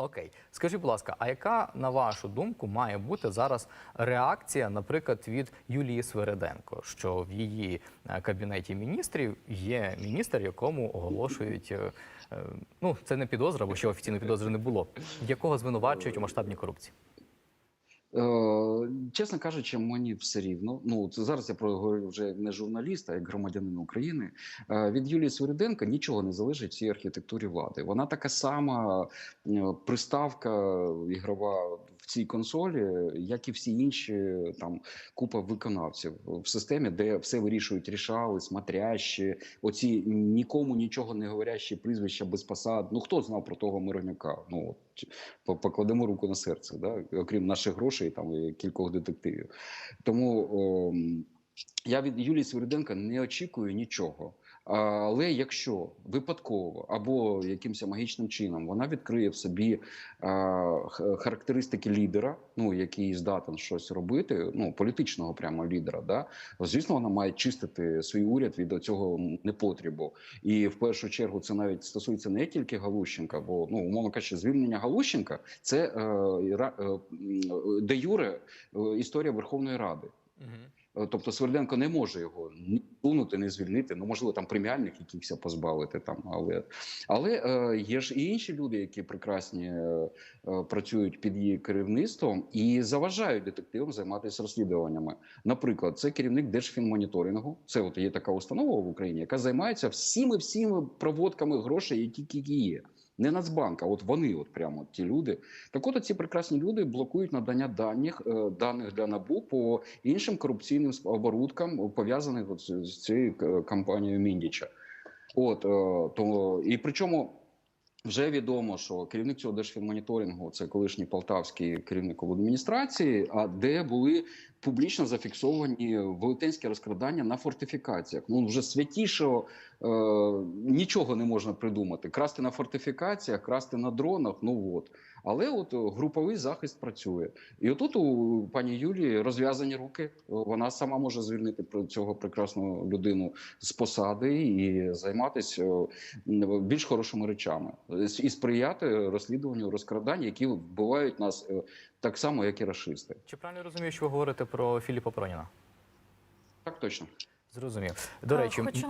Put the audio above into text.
Окей, скажіть, будь ласка, а яка на вашу думку має бути зараз реакція, наприклад, від Юлії Свереденко, що в її е, кабінеті міністрів є міністр, якому оголошують е, е, ну це не підозра, бо ще офіційної підозри не було, якого звинувачують у масштабній корупції? Е, чесно кажучи, мені все рівно. Ну це зараз я про говорю вже не журналіст, а як громадянин України. Е, від Юлії Свириденко нічого не залежить в цій архітектурі влади. Вона така сама е, приставка ігрова цій консолі, як і всі інші там купа виконавців в системі, де все вирішують рішали, смотрящі, оці нікому нічого не говорящі прізвища без посад. Ну хто знав про того Миронюка? Ну от покладемо руку на серце, да? окрім наших грошей там і кількох детективів. Тому о, я від Юлії Свириденка не очікую нічого. Але якщо випадково або якимось магічним чином вона відкриє в собі характеристики лідера, ну який здатен щось робити, ну політичного прямо лідера, да звісно, вона має чистити свій уряд від цього непотрібу. І в першу чергу це навіть стосується не тільки Галущенка, бо ну умовно кажучи, звільнення Галущенка це е, е, де юре е, історія Верховної Ради. Е, Тобто Сверденко не може його ні сунути, не звільнити. Ну можливо, там преміальних якихось позбавити там, але але е, є ж і інші люди, які прекрасні е, е, працюють під її керівництвом і заважають детективам займатися розслідуваннями. Наприклад, це керівник Держфінмоніторингу. Це от є така установа в Україні, яка займається всіми всіми проводками грошей, які тільки є. Не Нацбанк, а от вони, от прямо ті люди. Так от ці прекрасні люди блокують надання даних, е, даних для НАБУ по іншим корупційним оборудкам, пов'язаних з цією е, кампанією Міндіча. От е, то і причому. Вже відомо, що керівник цього держфінмоніторингу це колишній полтавський керівник адміністрації, а де були публічно зафіксовані велетенські розкрадання на фортифікаціях. Ну вже святішого нічого не можна придумати. Красти на фортифікаціях, красти на дронах. Ну от. Але от е, груповий захист працює. І отут у пані Юлії розв'язані руки. Вона сама може звільнити про цього прекрасну людину з посади і займатися е, більш хорошими речами і сприяти розслідуванню розкрадань, які вбивають нас е, так само, як і расисти. Чи правильно розумію, що ви говорите про Філіпа Проніна? Так точно. Зрозумів. До речі, хочу